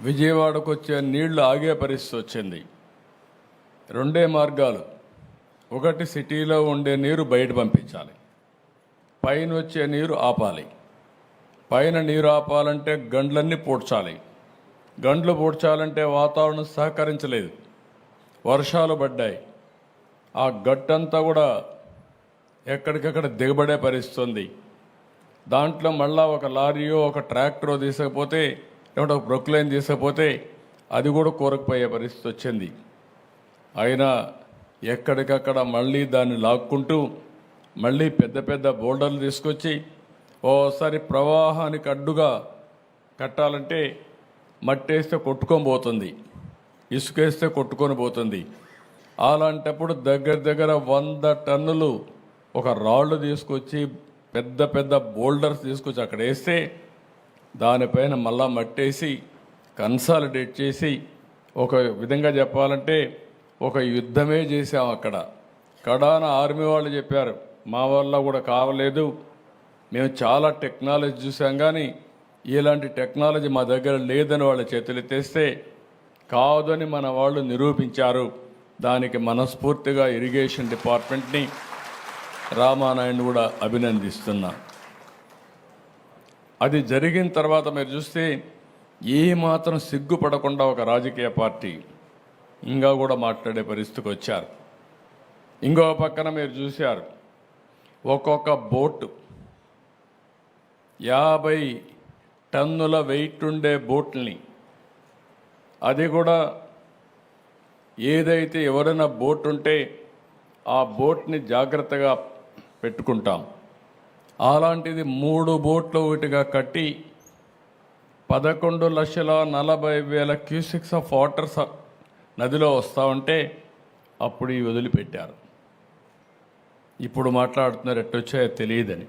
విజయవాడకు వచ్చే నీళ్ళు ఆగే పరిస్థితి వచ్చింది. రెండే మార్గాలు. ఒకటి సిటీలో ఉండే నీరు బయట పంపించాలి. పైన వచ్చే నీరు ఆపాలి. పైన నీరు ఆపాలంటే గండ్లన్నీ పూడ్చాలి. గండ్లు పూడ్చాలంటే వాతావరణం సహకరించలేదు. వర్షాలు పడ్డాయి. ఆ గట్టంతా కూడా ఎక్కడికక్కడ దిగబడే పరిస్థితి ఉంది. దాంట్లో మళ్ళా ఒక లారీయో ఒక ట్రాక్టరో తీసుకపోతే ఏమంటే ఒక ప్రొక్లైన్ తీసుకపోతే అది కూడా కూరకపోయే పరిస్థితి వచ్చింది. అయినా ఎక్కడికక్కడ మళ్ళీ దాన్ని లాక్కుంటూ మళ్ళీ పెద్ద పెద్ద బోల్డర్లు తీసుకొచ్చి ఓసారి ప్రవాహానికి అడ్డుగా కట్టాలంటే మట్టేస్తే కొట్టుకొని పోతుంది ఇసుకేస్తే కొట్టుకొని పోతుంది. అలాంటప్పుడు దగ్గర దగ్గర వంద టన్నులు ఒక రాళ్ళు తీసుకొచ్చి పెద్ద పెద్ద బోల్డర్స్ తీసుకొచ్చి అక్కడ వేస్తే దానిపైన మళ్ళా మట్టేసి కన్సాలిడేట్ చేసి ఒక విధంగా చెప్పాలంటే ఒక యుద్ధమే చేసాం అక్కడ. కడాన ఆర్మీ వాళ్ళు చెప్పారు మా వల్ల కూడా కావలేదు. మేము చాలా టెక్నాలజీ చూసాం కానీ ఇలాంటి టెక్నాలజీ మా దగ్గర లేదని వాళ్ళ చేతులు తెస్తే కాదని మన వాళ్ళు నిరూపించారు. దానికి మనస్ఫూర్తిగా ఇరిగేషన్ డిపార్ట్మెంట్ని రామానాయుడు కూడా అభినందిస్తున్నా. అది జరిగిన తర్వాత మీరు చూస్తే ఏ మాత్రం సిగ్గుపడకుండా ఒక రాజకీయ పార్టీ ఇంకా కూడా మాట్లాడే పరిస్థితికి వచ్చారు. ఇంకో పక్కన మీరు చూశారు ఒక్కొక్క బోటు యాభై టన్నుల వెయిట్ ఉండే బోట్ని అది కూడా ఏదైతే ఎవరైనా బోట్ ఉంటే ఆ బోట్ని జాగ్రత్తగా పెట్టుకుంటాం. అలాంటిది మూడు బోట్లు ఒకటిగా కట్టి పదకొండు లక్షల నలభై వేల క్యూసిక్స్ ఆఫ్ వాటర్ నదిలో వస్తూ ఉంటే అప్పుడు ఈ వదిలిపెట్టారు. ఇప్పుడు మాట్లాడుతున్నారు ఎట్టొచ్చాయో తెలియదని.